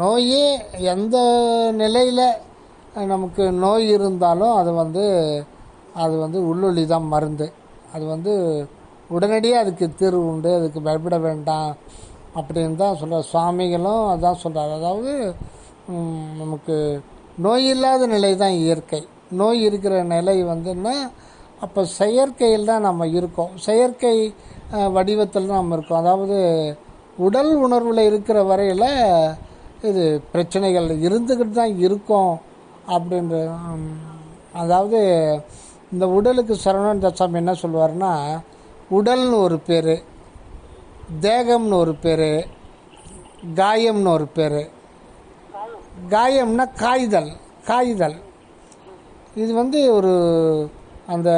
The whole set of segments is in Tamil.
நோயே எந்த நிலையில் நமக்கு நோய் இருந்தாலும் அது வந்து அது வந்து உள்ளொளி தான் மருந்து. அது வந்து உடனடியாக அதுக்கு தீர்வு உண்டு அதுக்கு பயப்பட வேண்டாம் அப்படின்னு தான் சொல்கிறார் சுவாமிகளும் அதான் சொல்கிறார் அதாவது நமக்கு நோய் இல்லாத நிலை தான் இயற்கை. நோய் இருக்கிற நிலை வந்துன்னா அப்போ செயற்கையில் தான் நம்ம இருக்கோம். செயற்கை வடிவத்தில் தான் நம்ம இருக்கோம். அதாவது உடல் உணர்வில் இருக்கிற வரையில் இது பிரச்சனைகள் இருந்துக்கிட்டு தான் இருக்கும் அப்படின்ற அதாவது இந்த உடலுக்கு சரவணன் தசாமி என்ன சொல்லுவாருன்னா உடல்னு ஒரு பேர் தேகம்னு ஒரு பேர் காயம்னு ஒரு பேர். காயம்னா காய்தல் காய்தல். இது வந்து ஒரு அந்த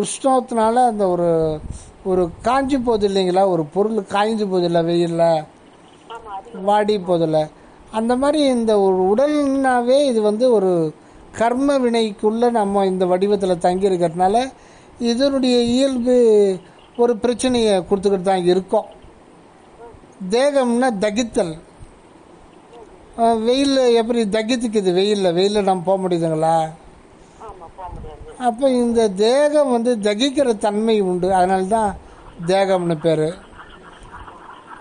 உஷ்ணத்தினால அந்த ஒரு ஒரு காஞ்சி போகுது இல்லைங்களா ஒரு பொருள் காய்ஞ்சி போகுது இல்லை வெயிலில் வாடி போதில்ல அந்த மாதிரி இந்த ஒரு உடல்னாவே இது வந்து ஒரு கர்ம வினைக்குள்ளே நம்ம இந்த வடிவத்தில் தங்கி இருக்கிறதுனால இதனுடைய இயல்பு ஒரு பிரச்சனையை கொடுத்துக்கிட்டு தான் இருக்கோம். தேகம்னா தகித்தல். வெயில் எப்படி தகித்துக்குது வெயிலில்? வெயிலில் நம்ம போக முடியுதுங்களா? அப்போ இந்த தேகம் வந்து தகிக்கிற தன்மை உண்டு. அதனால தான் தேகம்னு பேர்.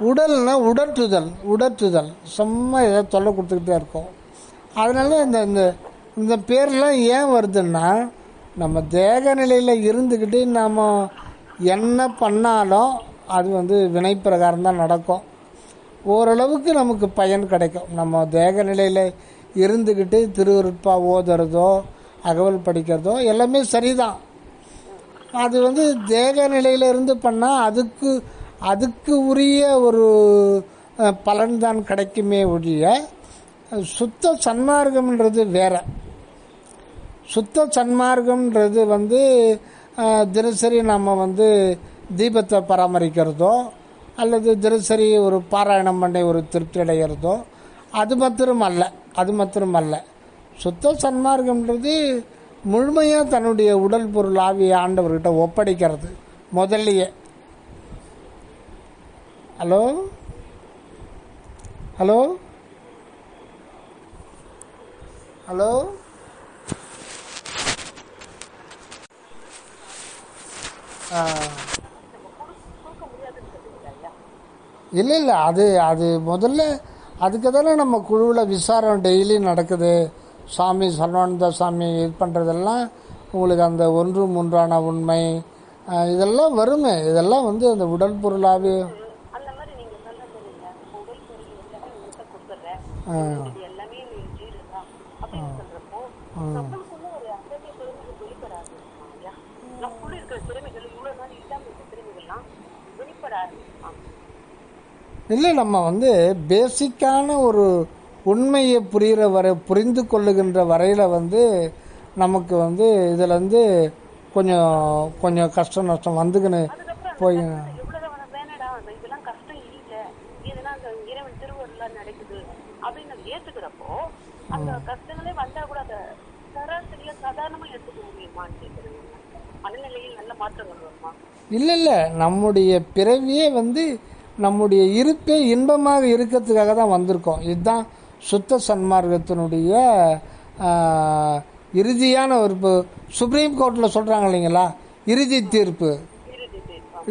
உடல்னா உடற்றுதல் உடற்றுதல். செம்ம ஏதோ தொல்லை கொடுத்துக்கிட்டே இருக்கும். அதனால இந்த இந்த இந்த பேர்லாம் ஏன் வருதுன்னா நம்ம தேக நிலையில் இருந்துக்கிட்டு நாம் என்ன பண்ணாலும் அது வந்து வினை பிரகாரம் தான் நடக்கும். ஓரளவுக்கு நமக்கு பயன் கிடைக்கும். நம்ம தேக நிலையில் இருந்துக்கிட்டு திருவிருப்பா ஓதுறதோ அகவல் படிக்கிறதோ எல்லாமே சரிதான். அது வந்து தேக நிலையில் இருந்து பண்ணால் அதுக்கு அதுக்கு உரிய ஒரு பலன்தான் கிடைக்குமே ஒழிய சுத்த சன்மார்க்கம்ன்றது வேற. சுத்த சன்மார்க்கம்ன்றது வந்து தினசரி நம்ம வந்து தீபத்தை பராமரிக்கிறதோ அல்லது தினசரி ஒரு பாராயணம் பண்ணி ஒரு திருப்தி அடைகிறதோ அது மாத்திரம் அல்ல அது மாத்திரம் அல்ல. சுத்த சன்மார்க்கம்ன்றது முழுமையாக தன்னுடைய உடல் பொருள் ஆவிய ஆண்டவர்கிட்ட ஒப்படைக்கிறது. முதல்லையே. ஹலோ? ஹலோ? ஹலோ? ஆ. இல்லை இல்லை அது அது முதல்ல அதுக்கு தானே நம்ம குழுவில் விசாரம் டெய்லி நடக்குது. சாமி சர்வானந்த சாமி இது பண்ணுறதெல்லாம் உங்களுக்கு அந்த ஒன்று மூன்றான உண்மை. இதெல்லாம் வருமே. இதெல்லாம் வந்து அந்த உடல் பொருளாவே அந்த மாதிரி நீங்க சொன்னது இல்லைங்க உடல் பொருள் எல்லாமே உங்கள்கிட்ட கொடுத்துட்றேன் ஆ. இது எல்லாமே நீ ஜீரணம் அப்படின்னு சொல்றப்போ நம்மளுக்குள்ள ஒரு அசதிய திறமைகள் வெளிப்படாது ஐயா நமக்குள்ள இருக்கிற திறமைகள் இவ்வளவு நாள் இல்லாம இருக்க திறமைகள்லாம் வெளிப்பட ஆரம்பிக்கும் இல்லை நம்ம வந்து பேசிக்கான ஒரு உண்மையை புரிகிற வரை புரிந்து கொள்ளுகின்ற வரையில் வந்து நமக்கு வந்து இதில் வந்து கொஞ்சம் கொஞ்சம் கஷ்டம் நஷ்டம் வந்துக்கின்னு போய் எவ்வளவு வேணடா இதெல்லாம் கஷ்டம் இல்ல இதெல்லாம் அந்த இறைவன் திருவருள்லாம் நடக்குது அப்படின்னு நம்ம ஏத்துக்கிறப்போ அந்த கஷ்டங்களே வந்தா கூட அதை சராசரியா சாதாரணமா எடுத்துக்க முடியுமான்னு கேக்குறேன் மனநிலையில் நல்ல மாற்றங்கள் வருமா இல்லை இல்லை. நம்முடைய பிறவியே வந்து நம்முடைய இருப்பே இன்பமாக இருக்கிறதுக்காக தான் வந்திருக்கோம். இதுதான் சுத்த சன்மார்க்கத்தினுடைய இறுதியான ஒரு இப்போ சுப்ரீம் கோர்ட்டில் சொல்கிறாங்க இல்லைங்களா? இறுதி தீர்ப்பு.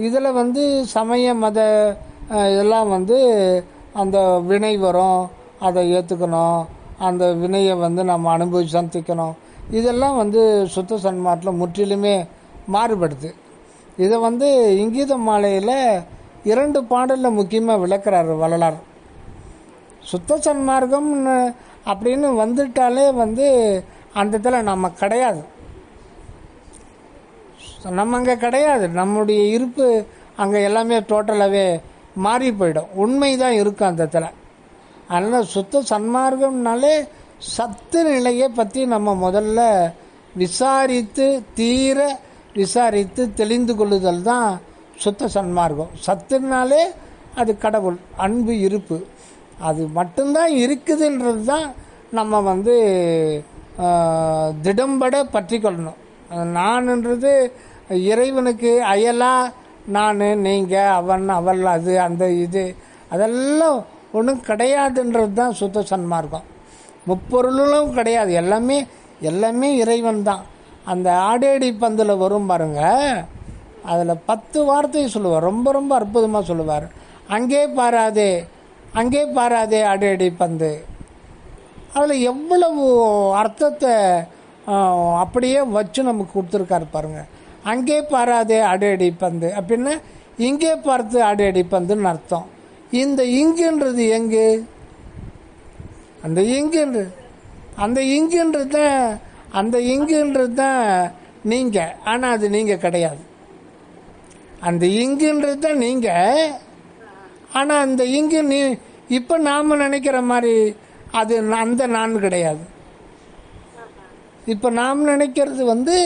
இதில் வந்து சமய மத இதெல்லாம் வந்து அந்த வினை வரும். அதை ஏற்றுக்கணும் அந்த வினையை வந்து நம்ம அனுபவிச்சு சந்திக்கணும் இதெல்லாம் வந்து சுத்த சன்மாட்டில் முற்றிலுமே மாறுபடுது. இதை வந்து இங்கீத மாலையில் இரண்டு பாடலில் முக்கியமாக விளக்குறாரு வள்ளலார். சுத்த சன்மார்க்கம்னு அப்படின்னு வந்துட்டாலே வந்து அந்த இதில் நம்ம கிடையாது. நம்ம அங்கே கிடையாது. நம்முடைய இருப்பு அங்கே எல்லாமே டோட்டலாகவே மாறி போயிடும். உண்மை தான் இருக்கும் அந்த இடத்துல அதனால் சுத்த சன்மார்க்கம்னாலே சத்து நிலையை பற்றி நம்ம முதல்ல விசாரித்து தீர விசாரித்து தெளிந்து கொள்ளுதல் தான் சுத்த சன்மார்க்கம். சத்துனாலே அது கடவுள் அன்பு இருப்பு. அது மட்டும்தான் இருக்குதுன்றது தான் நம்ம வந்து திடம்பட பற்றி கொள்ளணும். நான்ன்றது இறைவனுக்கு அயலா நான் நீங்கள் அவன் அவள் அது அந்த இது அதெல்லாம் ஒன்றும் கிடையாதுன்றது தான் சுத்த சன்மார்க்கம். முப்பொருளும் கிடையாது. எல்லாமே எல்லாமே இறைவன் தான். அந்த ஆடேடி பந்தில் வரும் பாருங்க. அதில் பத்து வார்த்தை சொல்லுவார். ரொம்ப ரொம்ப அற்புதமாக சொல்லுவார். அங்கே பாராதே அங்கே பாராதே ஆடேடி பந்து. அதில் எவ்வளவு அர்த்தத்தை அப்படியே வச்சு நமக்கு கொடுத்துருக்காரு பாருங்க. அங்கே பாராதே அடி பந்து. அப்படின்னா இங்கே பார்த்து அடி அடிப்பந்துன்னு அர்த்தம். இந்த இங்குன்றது எங்கு? அந்த இங்குன்றது அந்த இங்குன்றது தான் அந்த இங்குன்றது தான் நீங்கள் ஆனால் அது நீங்கள் கிடையாது. அந்த இங்குன்றது தான் நீங்கள் ஆனால் அந்த இங்கு நீ இப்போ நாம் நினைக்கிற மாதிரி அது அந்த நான் கிடையாது. இப்போ நாம் நினைக்கிறது வந்து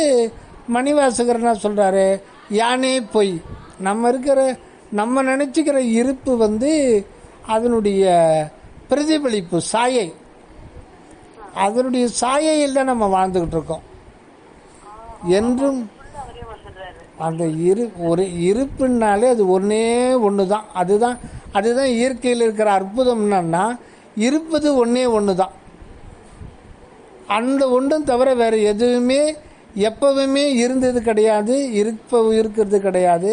மணிவாசகர் என்ன சொல்கிறாரு யானே பொய். நம்ம இருக்கிற நம்ம நினச்சிக்கிற இருப்பு வந்து அதனுடைய பிரதிபலிப்பு சாயை. அதனுடைய சாயையில் நம்ம வாழ்ந்துக்கிட்டு இருக்கோம். என்றும் அந்த இரு ஒரு இருப்புனாலே அது ஒன்றே ஒன்று தான் அதுதான் அதுதான் இயற்கையில் இருக்கிற அற்புதம் என்னன்னா இருப்பது ஒன்றே ஒன்று தான் அந்த ஒன்றும் தவிர வேறு எதுவுமே எப்பவுமே இருந்தது கிடையாது இருப்ப இருக்கிறது கிடையாது.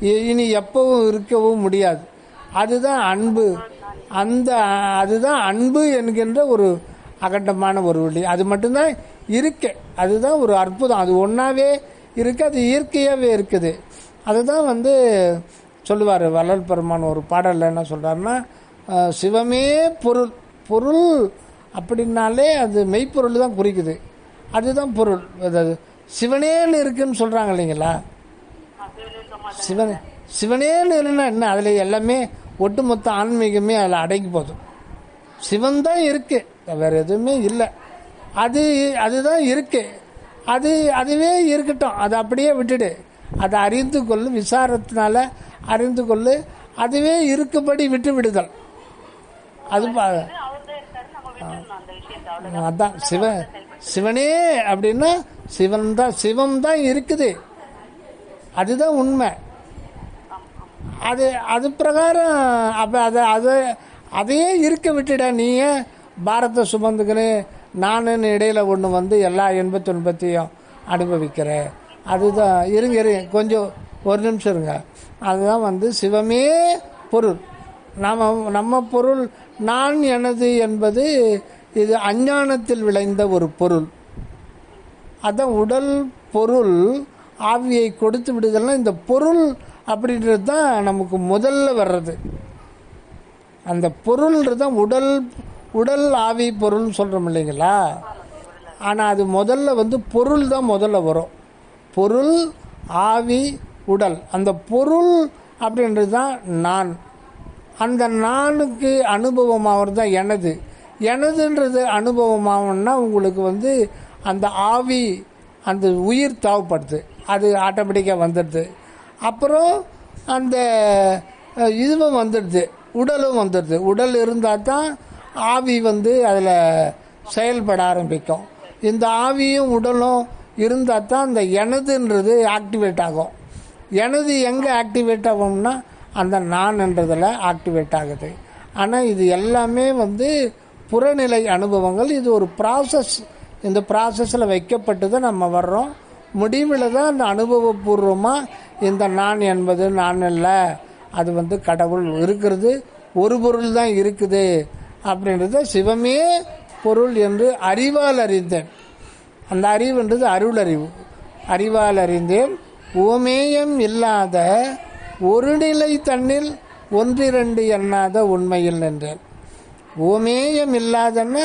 இனி எப்பவும் இருக்கவும் முடியாது. அதுதான் அன்பு. அந்த அதுதான் அன்பு என்கின்ற ஒரு அகண்டமான ஒரு வழி. அது மட்டும்தான் இருக்கு. அதுதான் ஒரு அற்புதம். அது ஒன்றாவே இருக்கு அது இயற்கையாகவே இருக்குது. அதுதான் வந்து சொல்லுவார் வள்ளல் பெருமான் ஒரு பாடலில் என்ன சொல்கிறாருன்னா சிவமே பொருள் பொருள் அப்படின்னாலே அது மெய்ப்பொருள் தான் குறிக்குது. அதுதான் பொருள். அது சிவனேன்னு இருக்குன்னு சொல்கிறாங்க இல்லைங்களா? சிவன் சிவனேன்னு இல்லைன்னா என்ன? அதில் எல்லாமே ஒட்டுமொத்த ஆன்மீகமே அதில் அடங்கி போதும் சிவன் தான் இருக்குது வேறு எதுவுமே இல்லை. அது அதுதான் இருக்கு. அது அதுவே இருக்கட்டும். அதை அப்படியே விட்டுடு. அதை அறிந்து கொள்ளு. விசாரத்தினால அறிந்து கொள்ளு. அதுவே இருக்கும்படி விட்டு விடுதல். அது பா- அதான். சிவன் சிவனே அப்படின்னா சிவன் தான் சிவம் தான் இருக்குது. அதுதான் உண்மை. அது அது பிரகாரம் அப்போ அதை அதை அதையே இருக்க விட்டுட நீ ஏன் பாரத சுமந்துக்கின்னு நானுன்னு இடையில் ஒன்று வந்து எல்லா எண்பத்தி துன்பத்தையும் அனுபவிக்கிறேன். அதுதான் இருங்க இருங்க கொஞ்சம் ஒரு நிமிஷம் இருங்க. அதுதான் வந்து சிவமே பொருள். நம்ம நம்ம பொருள் நான் எனது என்பது இது அஞ்ஞானத்தில் விளைந்த ஒரு பொருள். அதான் உடல் பொருள் ஆவியை கொடுத்து விடுதல்னா இந்த பொருள் அப்படின்றது தான் நமக்கு முதல்ல வர்றது. அந்த பொருள்ன்றது தான் உடல் உடல் ஆவி பொருள்னு சொல்கிறோம் இல்லைங்களா? ஆனால் அது முதல்ல வந்து பொருள் தான் முதல்ல வரும். பொருள் ஆவி உடல். அந்த பொருள் அப்படின்றது தான் நான். அந்த நானுக்கு அனுபவமாகிறது தான் எனது. எனதுன்றது அனுபவமாகணும்னா உங்களுக்கு வந்து அந்த ஆவி அந்த உயிர் தேவைப்படுது. அது ஆட்டோமேட்டிக்காக வந்துடுது. அப்புறம் அந்த இதுவும் வந்துடுது. உடலும் வந்துடுது. உடல் இருந்தால் தான் ஆவி வந்து அதில் செயல்பட ஆரம்பிக்கும். இந்த ஆவியும் உடலும் இருந்தால் தான் அந்த எனதுன்றது ஆக்டிவேட் ஆகும். எனது எங்கே ஆக்டிவேட் ஆகும்னா அந்த நான்ன்றதில் ஆக்டிவேட் ஆகுது. ஆனால் இது எல்லாமே வந்து புறநிலை அனுபவங்கள். இது ஒரு ப்ராசஸ் இந்த ப்ராசஸில் வைக்கப்பட்டு தான் நம்ம வர்றோம். முடிவில் தான் அந்த அனுபவபூர்வமாக இந்த நான் என்பது நான் இல்லை அது வந்து கடவுள் இருக்கிறது ஒரு பொருள் தான் இருக்குது அப்படின்றத சிவமே பொருள் என்று அறிவால் அறிந்தேன். அந்த அறிவுன்றது அருள் அறிவு அறிவால் அறிந்தேன் ஓமேயம் இல்லாத ஒரு நிலை தன்னில் ஒன்றிரண்டு எண்ணாத உண்மையில் நின்றேன். ஓமேயம் இல்லாதன்னா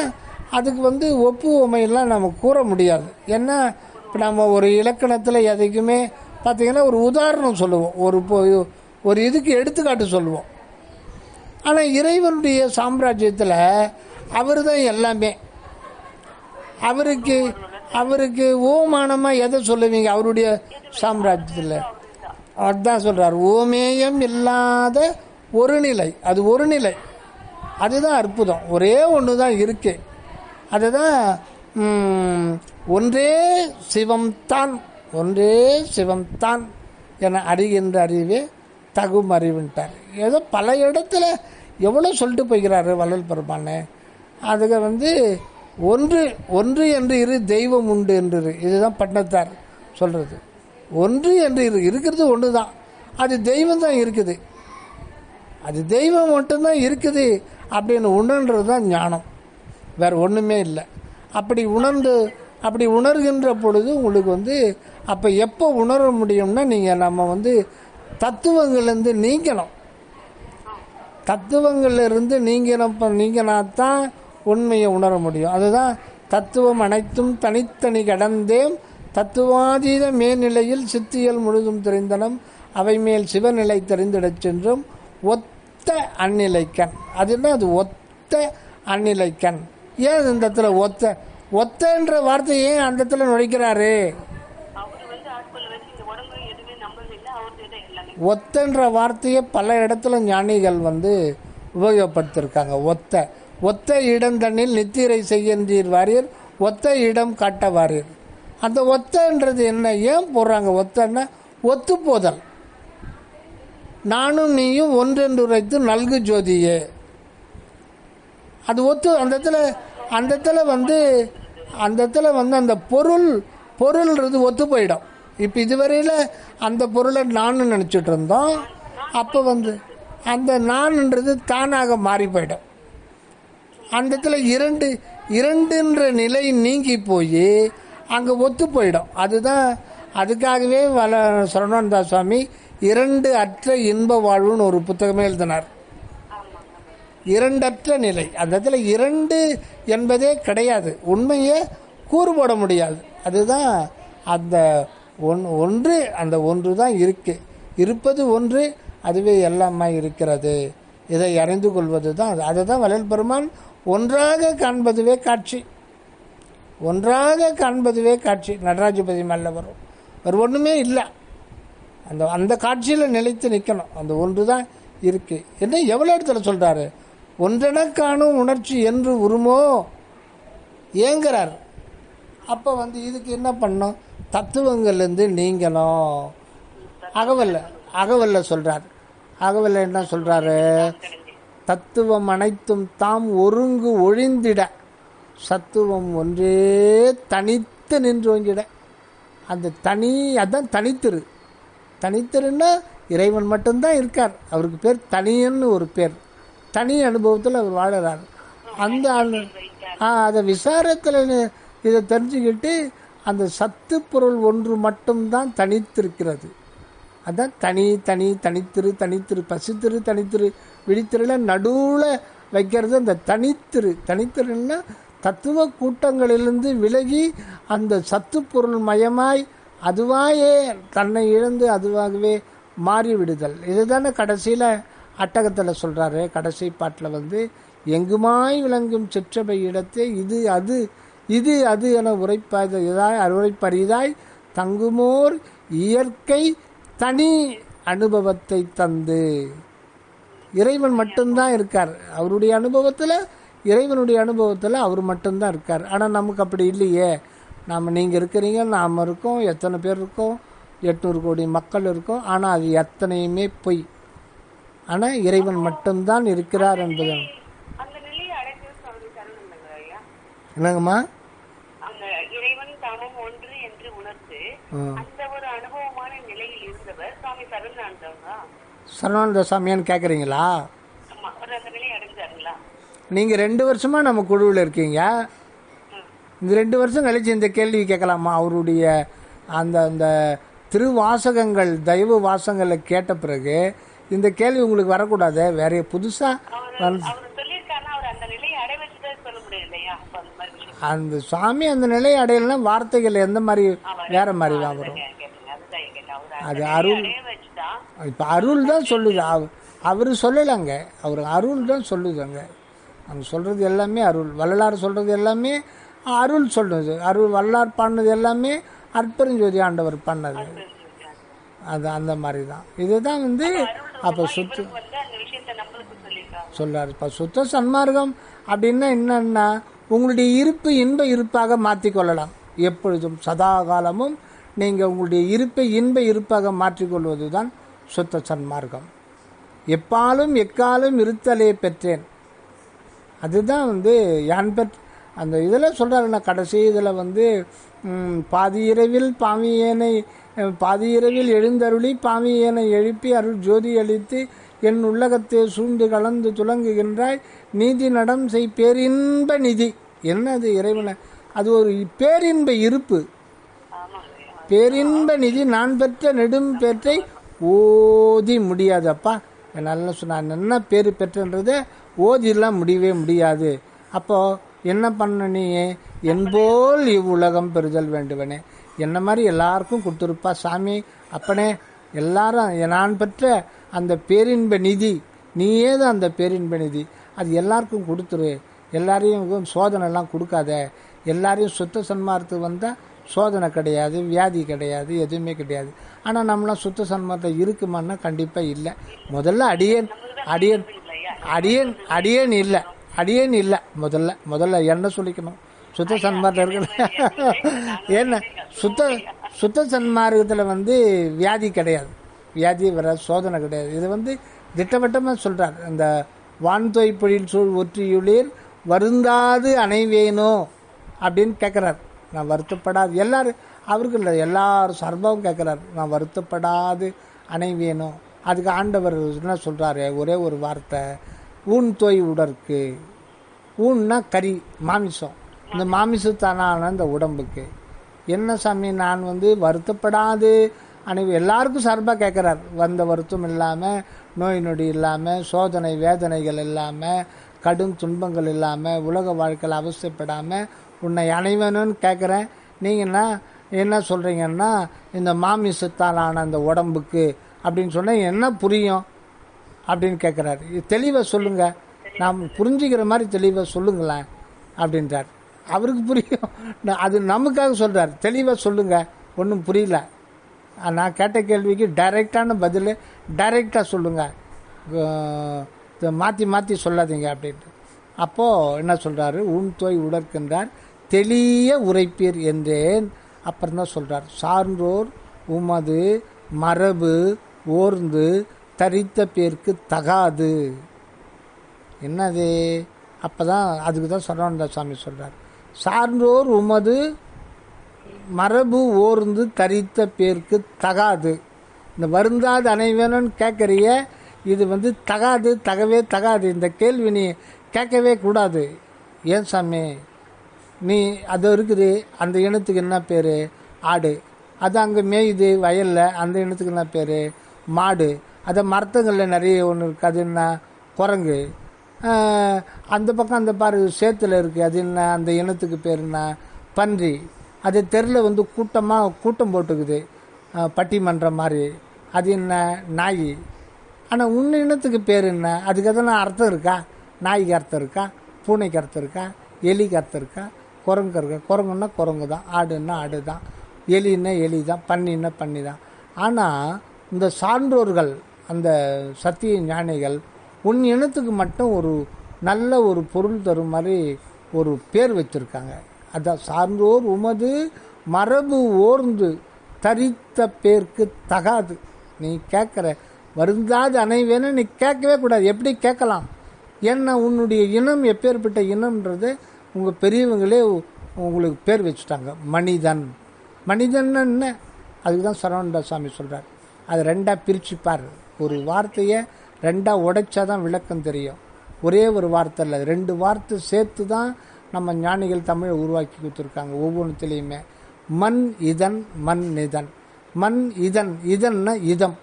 அதுக்கு வந்து ஒப்பு ஓமையெல்லாம் நம்ம கூற முடியாது. ஏன்னா இப்போ நம்ம ஒரு இலக்கணத்தில் எதைக்குமே பார்த்திங்கன்னா ஒரு உதாரணம் சொல்லுவோம். ஒரு பொ- ஒரு இதுக்கு எடுத்துக்காட்டு சொல்லுவோம். ஆனால் இறைவனுடைய சாம்ராஜ்யத்தில் அவர் தான் எல்லாமே. அவருக்கு அவருக்கு ஓமானமாக எதை சொல்லுவீங்க? அவருடைய சாம்ராஜ்யத்தில். அதுதான் சொல்கிறார் ஓமேயம் இல்லாத ஒரு நிலை. அது ஒரு நிலை. அதுதான் அற்புதம். ஒரே ஒன்று தான் இருக்குது அதுதான் ஒன்றே சிவம்தான் ஒன்றே சிவம்தான் என அறிகின்ற அறிவே தகும் அறிவுன்ட்டார். ஏதோ பல இடத்துல எவ்வளோ சொல்லிட்டு போய்கிறாரு வள்ளல் பெருமானே. அதுக்கு வந்து ஒன்று ஒன்று என்று இரு தெய்வம் உண்டு என்று இதுதான் பட்டத்தார் சொல்கிறது ஒன்று என்று இரு இருக்கிறது ஒன்று தான் அது தெய்வம் தான் இருக்குது. அது தெய்வம் மட்டும்தான் இருக்குது அப்படின்னு உணர்ன்றது தான் ஞானம். வேறு ஒன்றுமே இல்லை. அப்படி உணர்ந்து அப்படி உணர்கின்ற பொழுது உங்களுக்கு வந்து அப்போ எப்போ உணர முடியும்னா நீங்கள் நம்ம வந்து தத்துவங்கள்லேருந்து நீங்கணும். தத்துவங்கள்லேருந்து நீங்கிறப்ப நீங்கினா தான் உண்மையை உணர முடியும். அதுதான் தத்துவம் அனைத்தும் தனித்தனி கடந்தே தத்துவாதீத மேல்நிலையில் சித்தியல் முழுதும் தெரிந்தனம். அவை மேல் சிவநிலை தெரிந்திடச் சென்றும். ஒத்த அந்நிலைக்கண். அதுன்னா அது ஒத்த அந்நிலைக்கண். ஏன் இந்த இடத்துல ஒத்த? ஒத்தன்ற வார்த்தையை ஏன் அந்த இடத்துல நுழைக்கிறாரு. ஒத்தன்ற வார்த்தையை பல இடத்துல ஞானிகள் வந்து உபயோகப்படுத்தியிருக்காங்க ஒத்த. ஒத்த இடந்தண்ணில் நித்திரை செய்கின்றீர் வாரியர் ஒத்த இடம் காட்ட வாரியர் அந்த ஒத்தன்றது என்ன? ஏன் போடுறாங்க ஒத்தன்னா ஒத்து போதல். நானும் நீயும் ஒன்றென்று உரைத்து நல்கு ஜோதியே. அது ஒத்து அந்த இடத்துல அந்த இடத்துல வந்து அந்த இடத்துல வந்து அந்த பொருள் பொருள்ன்றது ஒத்து போயிடும். இப்போ இதுவரையில் அந்த பொருளை நான் நினச்சிட்டு இருந்தோம். அப்போ வந்து அந்த நான்ன்றது தானாக மாறி போயிடும். அந்த இடத்துல இரண்டு இரண்டுன்ற நிலை நீங்கி போய் அங்கே ஒத்து போயிடும். அதுதான் அதுக்காகவே வள சரவணந்தா சுவாமி இரண்டு அற்ற இன்ப வாழ்வுன்னு ஒரு புத்தகமே எழுதினார். இரண்டற்ற நிலை. அந்த இடத்துல இரண்டு என்பதே கிடையாது. உண்மையை கூறு போட முடியாது. அதுதான் அந்த ஒன் ஒன்று அந்த ஒன்று தான் இருக்கு. இருப்பது ஒன்று அதுவே எல்லாமே இருக்கிறது. இதை அறிந்து கொள்வது தான் அது. அதை தான் வள்ளல் பெருமான் ஒன்றாக காண்பதுவே காட்சி. ஒன்றாக காண்பதுவே காட்சி. நடராஜபதி மேல வரும். வேறு ஒன்றுமே இல்லை. அந்த அந்த காட்சியில் நிலைத்து நிற்கணும் அந்த ஒன்று தான் இருக்குது என்ன எவ்வளோ இடத்துல சொல்கிறாரு ஒன்றென காணும் உணர்ச்சி என்று உருமோ? ஏங்குறார். அப்போ வந்து இதுக்கு என்ன பண்ணோம்? தத்துவங்கள்லேருந்து நீங்கணும். அகவல்ல அகவல்ல சொல்கிறார் அகவல்ல என்ன சொல்கிறாரு தத்துவம் அனைத்தும் தாம் ஒருங்கு ஒழிந்திட. சத்துவம் ஒன்றே தனித்து நின்றோங்கிட அந்த தனி அதான் தனித்திரு. தனித்திருன்னா இறைவன் மட்டும்தான் இருக்கார். அவருக்கு பேர் தனியன்னு ஒரு பேர். தனி அனுபவத்தில் அவர் வாழறார். அந்த அனு ஆ அதை விசாரத்தில் இதை தெரிஞ்சுக்கிட்டு அந்த சத்து பொருள் ஒன்று மட்டும்தான் தனித்திருக்கிறது. அதான் தனி தனி தனித்திரு தனித்திரு பசித்திரு தனித்திரு விழித்திருல நடுவில் வைக்கிறது அந்த தனித்திரு. தனித்திருன்னா தத்துவ கூட்டங்களிலிருந்து விலகி அந்த சத்து பொருள் மயமாய் அதுவாயே தன்னை இழந்து அதுவாகவே மாறிவிடுதல். இதுதானே கடைசியில் அட்டகத்தில் சொல்கிறாரு கடைசி பாட்டில் வந்து எங்குமாய் விளங்கும் சிற்றபை இடத்தே இது அது இது அது என உரைப்பதாய் அருளைப்பரிதாய் தங்குமோர் இயற்கை தனி அனுபவத்தை தந்து. இறைவன் மட்டும்தான் இருக்கார். அவருடைய அனுபவத்தில் இறைவனுடைய அனுபவத்தில் அவர் மட்டும்தான் இருக்கார். ஆனால் நமக்கு அப்படி இல்லையே. நாம் நீங்கள் இருக்கிறீங்க நாம் இருக்கோம் எத்தனை பேர் இருக்கோம் எட்நூறு கோடி மக்கள் இருக்கோம் ஆனால் அது எத்தனையுமே பொய். ஆனால் இறைவன் மட்டும்தான் இருக்கிறார் என்பது என்னங்கம்மா? சரவணந்த சாமியான்னு கேட்குறீங்களா நீங்கள் ரெண்டு வருஷமாக நம்ம குழுவில் இருக்கீங்க. இந்த ரெண்டு வருஷம் கழிச்சு இந்த கேள்வி கேட்கலாமா? அவருடைய அந்த அந்த திருவாசகங்கள் தெய்வ வாசகங்களை கேட்ட பிறகு இந்த கேள்வி உங்களுக்கு வரக்கூடாது. வேற புதுசாக அந்த சாமி அந்த நிலையை அடையலைன்னா வார்த்தைகள் எந்த மாதிரி வேற மாதிரி தான் வரும். அது அருள். இப்போ அருள் தான் சொல்லுது. அவ அவர் சொல்லலைங்க. அவர் அருள் தான் சொல்லுதுங்க அவங்க சொல்கிறது எல்லாமே அருள். வள்ளலார் சொல்கிறது எல்லாமே அருள் சொல்லுது அருள் வள்ளலார் பண்ணது எல்லாமே அற்பெருஞ்சோதி ஆண்டவர் பண்ணது. அது அந்த மாதிரி தான். இதுதான் வந்து அப்போ சுத்து சொல்றாரு இப்போ சுத்த சன்மார்க்கம் அப்படின்னா என்னன்னா உங்களுடைய இருப்பு இன்ப இருப்பாக மாற்றிக்கொள்ளலாம். எப்பொழுதும் சதா காலமும் நீங்கள் உங்களுடைய இருப்பை இன்ப இருப்பாக மாற்றிக்கொள்வது தான் சுத்த சன்மார்க்கம். எப்பாலும் எக்காலும் இருத்தலே பெற்றேன். அதுதான் வந்து யான் பெற் அந்த இதில் சொல்கிறாருண்ணா கடைசி இதில் வந்து பாதி இரவில் பாவியேனை பாதி இரவில் எழுந்தருளி பாவியேனை எழுப்பி அருள் ஜோதி அளித்து என் உள்ளகத்தை சூழ்ந்து கலந்து துலங்குகின்றாய். நீதி நடம் செய் பேரின்ப நிதி. என்னது இறைவனை? அது ஒரு பேரின்ப இருப்பு. பேரின்ப நிதி நான் பெற்ற நெடும் பேற்றை ஓதி முடியாதப்பா. நல்லா சொன்னான் என்ன பேர் பெற்றன்றதை ஓதிலாம் முடியவே முடியாது. அப்போ என்ன பண்ண நீ? என்போல் இவ்வுலகம் பெறுதல் வேண்டுவனே. என்ன மாதிரி எல்லாருக்கும் கொடுத்துருப்பா சாமி. அப்பனே எல்லாரும் நான் பெற்ற அந்த பேரின்ப நிதி நீயே தான் அந்த பேரின்ப நிதி. அது எல்லாருக்கும் கொடுத்துரு. எல்லாரையும் சோதனைலாம் கொடுக்காத. எல்லாரையும் சுத்த சன்மார்த்து வந்தால் சோதனை கிடையாது வியாதி கிடையாது எதுவுமே கிடையாது. ஆனால் நம்மளாம் சுத்த சன்மார்த்தம் இருக்குமான்னா கண்டிப்பாக இல்லை. முதல்ல அடியேன் அடியேன் அடியேன் அடியேன் இல்லை அடியேன் இல்லை. முதல்ல முதல்ல என்ன சொல்லிக்கணும்? சுத்த சன்மார்க்கம் என்ன? சுத்த சுத்த சன்மார்க்கத்தில் வந்து வியாதி கிடையாது. வியாதி வர சோதனை கிடையாது. இது வந்து திட்டவட்டமாக சொல்கிறார் இந்த வான்தொய் பொழில் சூழ் ஒற்றியுளிர் வருந்தாது அணைவேனோ அப்படின்னு கேட்குறார் நான் வருத்தப்படாது. எல்லாரும் அவருக்கு இல்லை எல்லாரும் சர்வம் கேட்குறாரு நான் வருத்தப்படாது அணைவேனோ. அதுக்கு ஆண்டவர் என்ன சொல்கிறாரு ஒரே ஒரு வார்த்தை. ஊன் தோய் உடற்கு. ஊன்னா கறி மாமிசம். இந்த மாமிசத்தானான இந்த உடம்புக்கு. என்ன சாமி நான் வந்து வருத்தப்படாது. அனைவ எல்லாருக்கும் சார்பாக கேட்குறார் வந்த வருத்தம் இல்லாமல் நோய் நொடி இல்லாமல் சோதனை வேதனைகள் இல்லாமல் கடும் துன்பங்கள் இல்லாமல் உலக வாழ்க்கையில் அவசியப்படாமல் உன்னை அணைவனுன்னு கேட்குறேன் நீங்கன்னா என்ன சொல்கிறீங்கன்னா இந்த மாமிசத்தால் ஆன அந்த உடம்புக்கு அப்படின்னு சொன்னால் என்ன புரியும் அப்படின்னு கேட்குறாரு தெளிவாக சொல்லுங்கள் நாம் புரிஞ்சுக்கிற மாதிரி தெளிவாக சொல்லுங்களேன் அப்படின்றார். அவருக்கு புரியும். அது நமக்காக சொல்கிறார் தெளிவாக சொல்லுங்கள் ஒன்றும் புரியல. நான் கேட்ட கேள்விக்கு டைரெக்டான பதில் டைரெக்டாக சொல்லுங்கள் மாற்றி மாற்றி சொல்லாதீங்க அப்படின்ட்டு. அப்போது என்ன சொல்கிறாரு உன் தோய் உடற்கின்றார். தெளிய உரைப்பீர் என்றேன். அப்புறம் தான் சொல்கிறார் சான்றோர் உமது மரபு ஓர்ந்து தரித்த பேருக்கு தகாது. என்னது? அப்போ தான் அதுக்கு தான் சரவண சாமி சொல்கிறார் சார்ந்தோர் உமது மரபு ஓர்ந்து தரித்த பேருக்கு தகாது. இந்த வருந்தாது அனைவனும் கேட்குறிய இது வந்து தகாது தகவே தகாது. இந்த கேள்வி நீ கேட்கவே கூடாது. ஏன் சாமி? நீ அது இருக்குது அந்த இனத்துக்கு என்ன பேர்? ஆடு. அது அங்கே மேயுது வயலில் அந்த இனத்துக்கு என்ன பேர்? மாடு. அதை மரத்துங்களில் நிறைய ஒன்று இருக்குது அது என்ன? குரங்கு. அந்த பக்கம் அந்த பாரு சேத்துல இருக்குது அது என்ன? அந்த இனத்துக்கு பேர் என்ன? பன்றி. அது தெருவில் வந்து கூட்டமாக கூட்டம் போட்டுக்குது. பட்டிமன்றம் மாதிரி. அது என்ன? நாய். ஆனால் உன் இனத்துக்கு பேர் என்ன? அதுக்கு எதனா அர்த்தம் இருக்கா? நாய்க்கு அர்த்தம் இருக்கா? பூனைக்கு அர்த்தம் இருக்கா? எலிக்கு அர்த்தம் இருக்கா? குரங்கு இருக்கா? குரங்குன்னா குரங்கு தான். ஆடுன்னா ஆடு தான் எலின்னா எலி தான் பன்னின்னா பன்னி தான் ஆனால் இந்த சான்றோர்கள் அந்த சத்திய ஞானிகள் உன் இனத்துக்கு மட்டும் ஒரு நல்ல ஒரு பொருள் தரும் மாதிரி ஒரு பேர் வச்சுருக்காங்க. அதான் சார்ந்தோர் உமது மரபு ஓர்ந்து தரித்த பேருக்கு தகாது. நீ கேட்குற வருந்தாது அனைவேன்னு நீ கேட்கவே கூடாது. எப்படி கேட்கலாம்? ஏன்னா உன்னுடைய இனம் எப்பேற்பட்ட இனம்ன்றது உங்கள் பெரியவங்களே உங்களுக்கு பேர் வச்சுட்டாங்க. மனிதன். மனிதன்னா என்ன? அதுக்கு தான் சரவண சாமி சொல்கிறார் அது ரெண்டாக பிரிச்சுப்பார். ஒரு வார்த்தையை ரெண்டாக உடைச்சா தான் விளக்கம் தெரியும். ஒரே ஒரு வார்த்தை இல்லை ரெண்டு வார்த்தை சேர்த்து தான் நம்ம ஞானிகள் தமிழை உருவாக்கி கொடுத்துருக்காங்க ஒவ்வொன்றுத்துலேயுமே மண் இதன் மண் நிதன். மண் இதன் இதன்னா இதம்.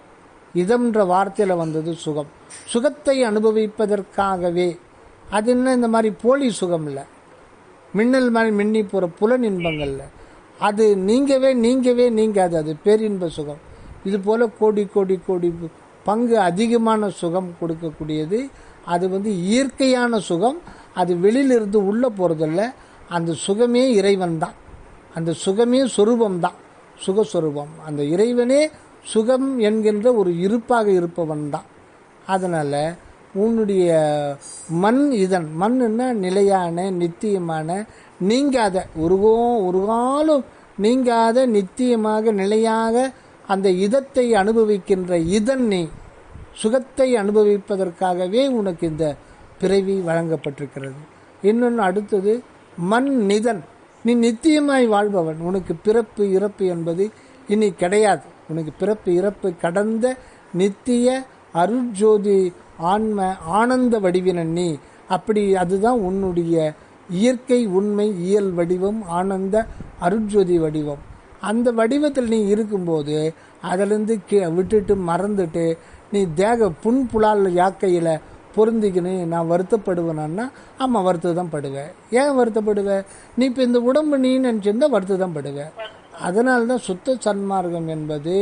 இதம்ன்ற வார்த்தையில் வந்தது சுகம். சுகத்தை அனுபவிப்பதற்காகவே. அது என்ன இந்த மாதிரி போலி சுகம் இல்லை. மின்னல் மாதிரி மின்னி போகிற புலன் இன்பங்கள்ல அது நீங்கவே நீங்கவே நீங்காது. அது பேரின்ப சுகம். இது போல் கோடி கோடி கோடி பங்கு அதிகமான சுகம் கொடுக்கக்கூடியது. அது வந்து இயற்கையான சுகம். அது வெளியிலிருந்து உள்ளே போகிறதில்ல அந்த சுகமே இறைவன் தான். அந்த சுகமே சொரூபம் தான். சுகஸ்வரூபம். அந்த இறைவனே சுகம் என்கின்ற ஒரு இருப்பாக இருப்பவன் தான். அதனால் உன்னுடைய மண் இதன். மண்ணுன்னா நிலையான நித்தியமான நீங்காத. உருகோ ஒரு காலம் நீங்காத நித்தியமாக நிலையாக அந்த இதத்தை அனுபவிக்கின்ற இதன் நீ சுகத்தை அனுபவிப்பதற்காகவே உனக்கு இந்த பிறவி வழங்கப்பட்டிருக்கிறது. இன்னொன்று அடுத்தது மண் நிதன். நீ நித்தியமாய் வாழ்பவன். உனக்கு பிறப்பு இறப்பு என்பது இனி கிடையாது. உனக்கு பிறப்பு இறப்பு கடந்த நித்திய அருட்ஜோதி ஆன்ம ஆனந்த வடிவினன் நீ. அப்படி அதுதான் உன்னுடைய இயற்கை உண்மை இயல் வடிவம் ஆனந்த அருட்ஜோதி வடிவம். அந்த வடிவத்தில் நீ இருக்கும்போது அதிலிருந்து கே விட்டுட்டு மறந்துட்டு நீ தேக புண்புலால் யாக்கையில் பொருந்திக்கணும் நான் வருத்தப்படுவேனா ஆமாம் வருத்த தான் படுவேன் ஏன் வருத்தப்படுவேன் நீ இப்போ இந்த உடம்பு நீ நினச்சிருந்தா வருத்த தான் படுவேன் அதனால தான் சுத்த சன்மார்க்கம் என்பது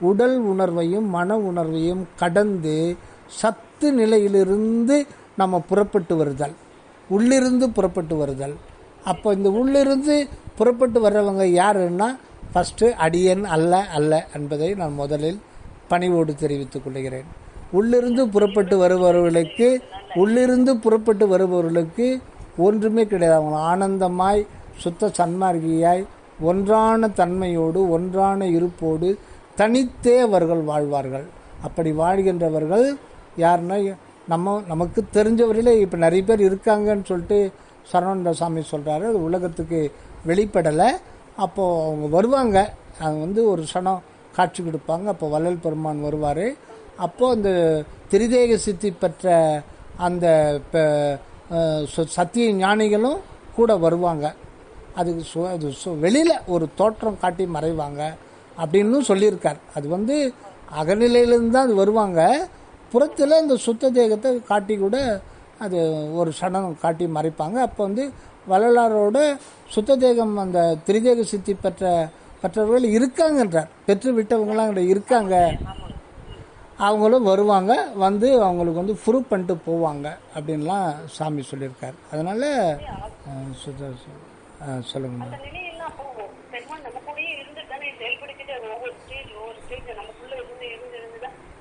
உடல் உணர்வையும் மன உணர்வையும் கடந்து சத்து நிலையிலிருந்து நம்ம புறப்பட்டு வருதல். உள்ளிருந்து புறப்பட்டு வருதல். அப்போ இந்த உள்ளிருந்து புறப்பட்டு வர்றவங்க யாருன்னா ஃபஸ்ட்டு அடியன் அல்ல அல்ல என்பதை நான் முதலில் பணிவோடு தெரிவித்துக் கொள்கிறேன். உள்ளிருந்து புறப்பட்டு வருபவர்களுக்கு உள்ளிருந்து புறப்பட்டு வருபவர்களுக்கு ஒன்றுமே கிடையாது. அவங்க ஆனந்தமாய் சுத்த சன்மார்கியாய் ஒன்றான தன்மையோடு ஒன்றான இருப்போடு தனித்தே அவர்கள் வாழ்வார்கள். அப்படி வாழ்கின்றவர்கள் யாருன்னா நம்ம நமக்கு தெரிஞ்சவர்களே இப்போ நிறைய பேர் இருக்காங்கன்னு சொல்லிட்டு சரவண சாமி சொல்கிறாரு அது உலகத்துக்கு வெளிப்படலை. அப்போது அவங்க வருவாங்க. அவங்க வந்து ஒரு சனம் காட்சி கொடுப்பாங்க. அப்போ வள்ளல் பெருமான் வருவார். அப்போது அந்த திரிதேக சித்தி பெற்ற அந்த சத்திய ஞானிகளும் கூட வருவாங்க. அதுக்கு சு அது சு வெளியில் ஒரு தோற்றம் காட்டி மறைவாங்க அப்படின்னு சொல்லியிருக்கார். அது வந்து அகநிலையிலேருந்து தான் அது வருவாங்க. புறத்தில் இந்த சுத்த தேகத்தை காட்டி கூட அது ஒரு சடனம் காட்டி மறைப்பாங்க. அப்போ வந்து வள்ளலாரோடு சுத்த தேகம் அந்த திரிதேக சித்தி பெற்ற பெற்றவர்கள் இருக்காங்கன்றார் பெற்று விட்டவங்களாம் அங்கே இருக்காங்க. அவங்களும் வருவாங்க. வந்து அவங்களுக்கு வந்து ப்ரூவ் பண்ணிட்டு போவாங்க அப்படின்லாம் சாமி சொல்லியிருக்கார். அதனால் சுத்த சொல்லுங்க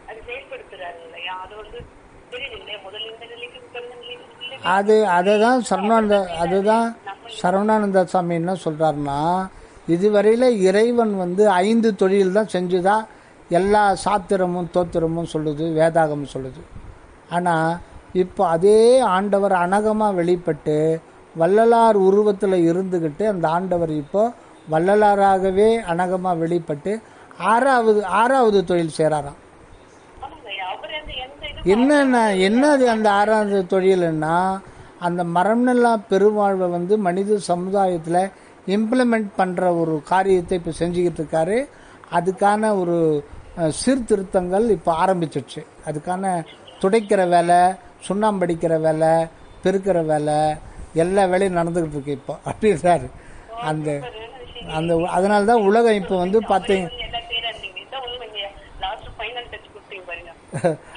அது செயல்படுத்துறாரு இல்லையா? அது வந்து அது அதை தான் அதுதான் சரவணானந்த சாமி என்ன சொல்கிறாருன்னா இதுவரையில் இறைவன் வந்து ஐந்து தொழில் தான் செஞ்சுதான் எல்லா சாத்திரமும் தோத்திரமும் சொல்லுது வேதாகமும் சொல்லுது. ஆனால் இப்போ அதே ஆண்டவர் அனகமாக வெளிப்பட்டு வள்ளலார் உருவத்தில் இருந்துக்கிட்டு அந்த ஆண்டவர் இப்போ வள்ளலாராகவே அனகமாக வெளிப்பட்டு ஆறாவது ஆறாவது தொழில் செய்கிறாராம் ஆமாங்க அவர் அந்த எந்த இது என்னன்னா என்னது அந்த ஆறாவது தொழில்னா அந்த மரம்நல்லா பெருவாழ்வை வந்து மனித சமுதாயத்தில் இம்ப்ளிமெண்ட் பண்ணுற ஒரு காரியத்தை இப்போ செஞ்சுக்கிட்டு இருக்காரு. அதுக்கான ஒரு சீர்திருத்தங்கள் இப்போ ஆரம்பிச்சிடுச்சு. அதுக்கான துடைக்கிற வேலை சுண்ணாம்படிக்கிற வேலை பெருக்கிற வேலை எல்லா வேலையும் நடந்துக்கிட்டு இருக்கு இப்போ. அப்படின்றாரு அந்த அந்த அதனால தான் உலகம் இப்போ வந்து பார்த்தீங்க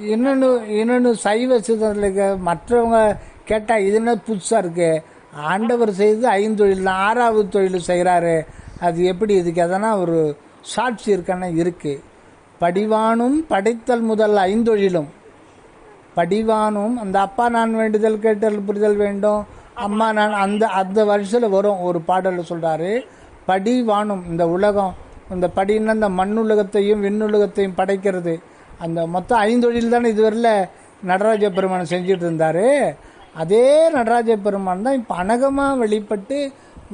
இன்னொன்று இன்னொன்று சைவ சிதறலுக்கு மற்றவங்க கேட்டால் இது என்ன புதுசாக இருக்கு? ஆண்டவர் செய்து ஐந்தொழில் தான் ஆறாவது தொழில் செய்கிறாரு அது எப்படி இதுக்கு எதனா ஒரு சாட்சி இருக்கான? இருக்கு. படிவானும் படைத்தல் முதல் ஐந்தொழிலும். படிவானும் அந்த அப்பா நான் வேண்டுதல் கேட்டல் புரிதல் வேண்டும். அம்மா நான் அந்த அந்த வருஷத்தில் வரும் ஒரு பாடலில் சொல்கிறாரு படிவானும் இந்த உலகம் இந்த படின்னா இந்த மண்ணுலகத்தையும் விண்ணுலகத்தையும் படைக்கிறது. அந்த மொத்தம் ஐந்தொழில் தானே இதுவரையில் நடராஜ பெருமான் செஞ்சுட்டு இருந்தார். அதே நடராஜ பெருமான் தான் இப்போ அனகமாக வெளிப்பட்டு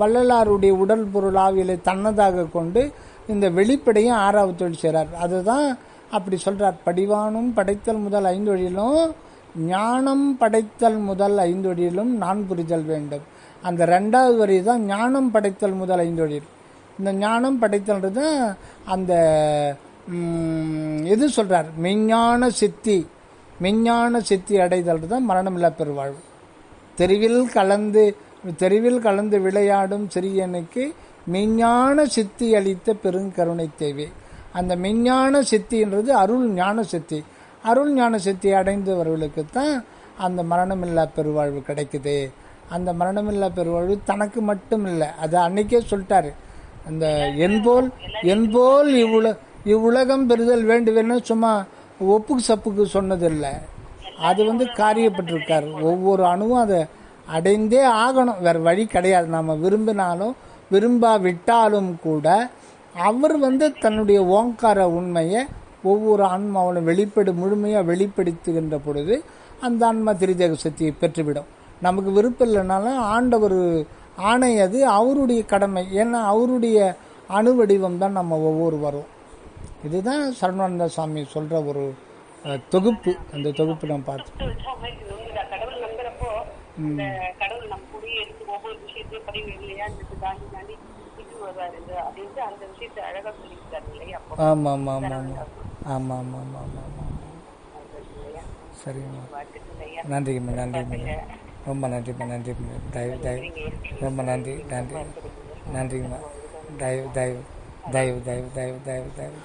வள்ளலாருடைய உடல் பொருள் ஆவியலை தன்னதாக கொண்டு இந்த வெளிப்படையும் ஆறாவது தொழில் செய்கிறார் அதுதான் அப்படி சொல்கிறார் படிவானும் படைத்தல் முதல் ஐந்தொழிலும் ஞானம் படைத்தல் முதல் ஐந்தொழிலும் நான் புரிதல் வேண்டும். அந்த ரெண்டாவது வரி தான் ஞானம் படைத்தல் முதல் ஐந்தொழில் இந்த ஞானம் படைத்தல்ன்றது தான் அந்த ம், எது சொல்றார்? மெஞ்ஞான சித்தி மெஞ்ஞான சித்தி அடைதல் தான் மரணமில்லா பெருவாழ்வு. தெருவில் கலந்து தெருவில் கலந்து விளையாடும் சிறியனுக்கு மெஞ்ஞான சித்தி அளித்த பெருங்கருணை தேவை. அந்த மெஞ்ஞான சித்தின்றது அருள் ஞான சித்தி. அருள் ஞான சித்தி அடைந்தவர்களுக்கு தான் அந்த மரணமில்லா பெருவாழ்வு கிடைக்குது. அந்த மரணமில்லா பெருவாழ்வு தனக்கு மட்டும் இல்லை அது அன்னைக்கே சொல்லிட்டாரு. அந்த என்போல் என்போல் இவ்வளோ இவ்வுலகம் பெறுதல் வேண்டுவேன்னு சும்மா ஒப்புக்கு சப்புக்கு சொன்னதில்லை. அது வந்து காரியப்பட்டிருக்கார். ஒவ்வொரு அணுவும் அதை அடைந்தே ஆகணும். வேறு வழி கிடையாது. நம்ம விரும்பினாலும் விரும்பாவிட்டாலும் கூட அவர் வந்து தன்னுடைய ஓங்கார உண்மையை ஒவ்வொரு ஆன்மாவிலும் வெளிப்படு முழுமையாக வெளிப்படுத்துகின்ற பொழுது அந்த ஆன்மா திரிதேக சக்தியை பெற்றுவிடும். நமக்கு விருப்பம் இல்லைனாலும் ஆண்டவர் ஆணை அது அவருடைய கடமை. ஏன்னா அவருடைய அணு வடிவம் தான் நம்ம ஒவ்வொருவரும். இதுதான் சரவணானந்த சாமி சொல்கிற ஒரு தொகுப்பு. அந்த தொகுப்பு பார்த்து நம்ம ஆமாம் ஆமாம் ஆமாம் ஆமாம் ஆமாம் ஆமாம் ஆமாம் ஆமாம் இல்லையா? சரிங்கம்மா நன்றிங்கம்மா நன்றிங்கம்மா ரொம்ப நன்றிம்மா நன்றிம்மா. தயவு தயவு. ரொம்ப நன்றி நன்றி. நன்றிங்கம்மா தயவு தயவு. தயவு தயவு தயவு தயவு தயவு.